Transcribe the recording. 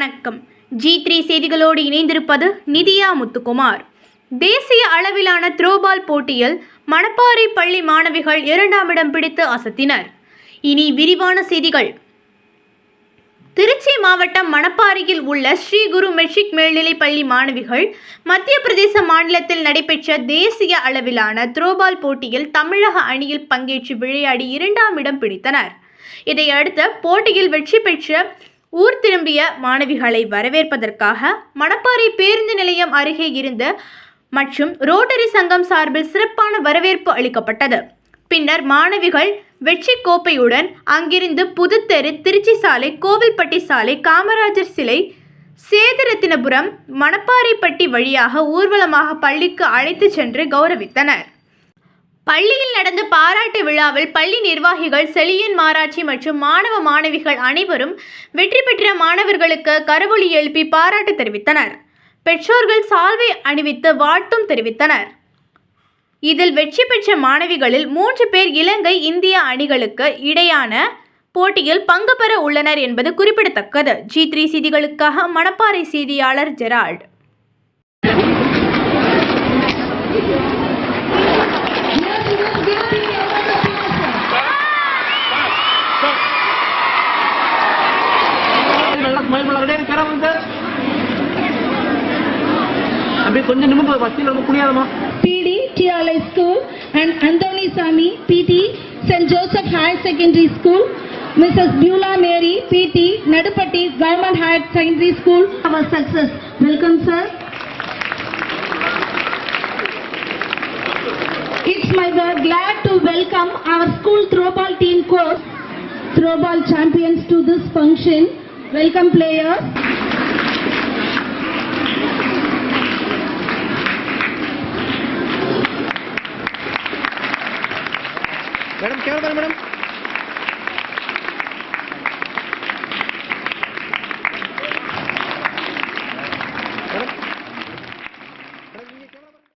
வணக்கம். G three செய்திகளோடு இணைந்திருப்பது நிதியா முத்துக்குமார். தேசிய அளவிலான த்ரோபால் போட்டியில் மணப்பாறை பள்ளி மாணவிகள் இரண்டாம் இடம் பிடித்து அசத்தினர். இனி விரிவான செய்திகள். திருச்சி மாவட்டம் மணப்பாறையில் உள்ள ஸ்ரீ குரு மெட்ரிக் மேல்நிலைப் பள்ளி மாணவிகள் மத்திய பிரதேச மாநிலத்தில் நடைபெற்ற தேசிய அளவிலான த்ரோபால் போட்டியில் தமிழக அணியில் பங்கேற்று விளையாடி இரண்டாம் இடம் பிடித்தனர். இதையடுத்து போட்டியில் வெற்றி பெற்ற ஊர் திரும்பிய மாணவிகளை வரவேற்பதற்காக மணப்பாறை பேருந்து நிலையம் அருகே இருந்த மற்றும் ரோட்டரி சங்கம் சார்பில் சிறப்பான வரவேற்பு அளிக்கப்பட்டது. பின்னர் மாணவிகள் வெற்றி கோப்பையுடன் அங்கிருந்து புதுத்தெரு திருச்சி சாலை கோவில்பட்டி சாலை காமராஜர் சிலை சேதரத்தினபுரம் மணப்பாறைப்பட்டி வழியாக ஊர்வலமாக பள்ளிக்கு அழைத்து சென்று கௌரவித்தனர். பள்ளியில் நடந்த பாராட்டு விழாவில் பள்ளி நிர்வாகிகள் செழியன் மாராட்சி மற்றும் மாணவ மாணவிகள் அனைவரும் வெற்றி பெற்ற மாணவர்களுக்கு கரவொலி எழுப்பி பாராட்டு தெரிவித்தனர். பெற்றோர்கள் சால்வை அணிவித்து வாழ்த்தும் தெரிவித்தனர். இதில் வெற்றி பெற்ற மாணவிகளில் மூன்று பேர் இலங்கை இந்திய அணிகளுக்கு இடையான போட்டியில் பங்கு பெற உள்ளனர் என்பது குறிப்பிடத்தக்கது. ஜி த்ரீ செய்திகளுக்காக மணப்பாறை செய்தியாளர் ஜெரால்ட். பண்ணலாம் ரெடி கேரம் வந்து அப்படியே கொஞ்சம் நிமிடம் வசதியில் ரொம்ப புரியாதமா PD TLI School and Anthony Sami PT St. Joseph Higher Secondary School Mrs. Beulah Mary PT Nadupatti Government Higher Secondary School our success welcome sir It's my uh, glad to welcome our school throwball team coach throwball champions to this function Welcome players. Madam, क्या होता है